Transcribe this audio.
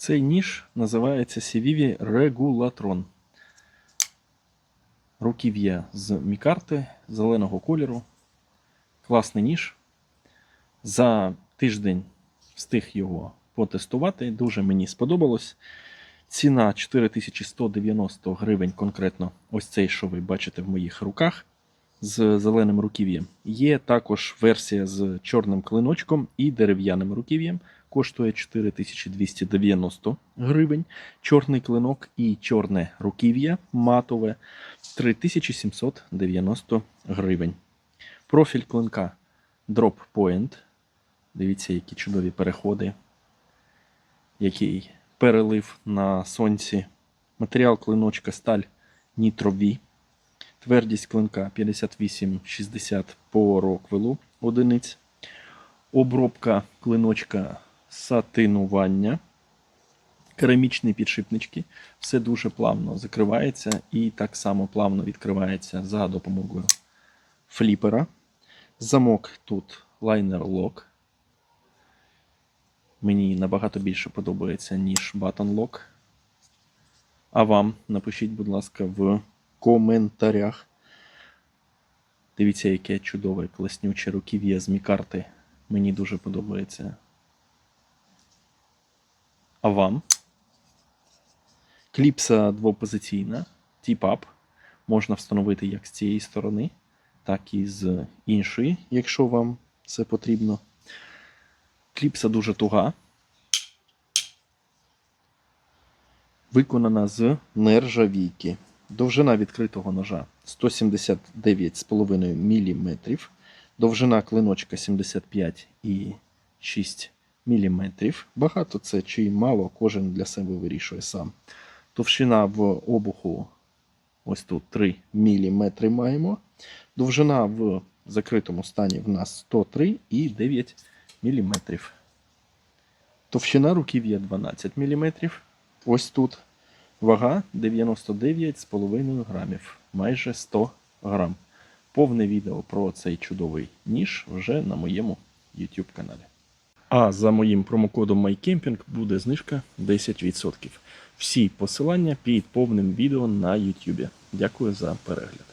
Цей ніж називається Сівіві Регулатрон. Руків'я з мікарти зеленого кольору. Класний ніж. За тиждень встиг його потестувати. Дуже мені сподобалось. Ціна 4190 гривень конкретно ось цей, що ви бачите в моїх руках з зеленим руків'ям. Є також версія з чорним клиночком і дерев'яним руків'ям. Коштує 4290 гривень. Чорний клинок і чорне руків'я матове 3790 гривень. Профіль клинка Drop Point. Дивіться, які чудові переходи, який перелив на сонці. Матеріал клиночка сталь V. Твердість клинка 58-60 по роквелу одиниць. Обробка клиночка сатинування. Керамічні підшипнички. Все дуже плавно закривається і так само плавно відкривається за допомогою фліпера. Замок тут лайнер лок. Мені набагато більше подобається, ніж Lock. А вам напишіть, будь ласка, в коментарях. Дивіться, яке чудове класнюче руків'я з мікарти. Мені дуже подобається. А вам? Кліпса двопозиційна, тіп-ап. Можна встановити як з цієї сторони, так і з іншої, якщо вам це потрібно. Кліпса дуже туга. Виконана з нержавійки. Довжина відкритого ножа 179,5 мм. Довжина клиночка 75,6 мм. Багато це чи мало, кожен для себе вирішує сам. Товщина в обуху ось тут 3 мм маємо. Довжина в закритому стані в нас 103,9 мм. Товщина руків'я 12 мм. Ось тут. Вага 99,5 грамів, майже 100 грам. Повне відео про цей чудовий ніж вже на моєму YouTube каналі. А за моїм промокодом MyCamping буде знижка 10%. Всі посилання під повним відео на YouTube. Дякую за перегляд.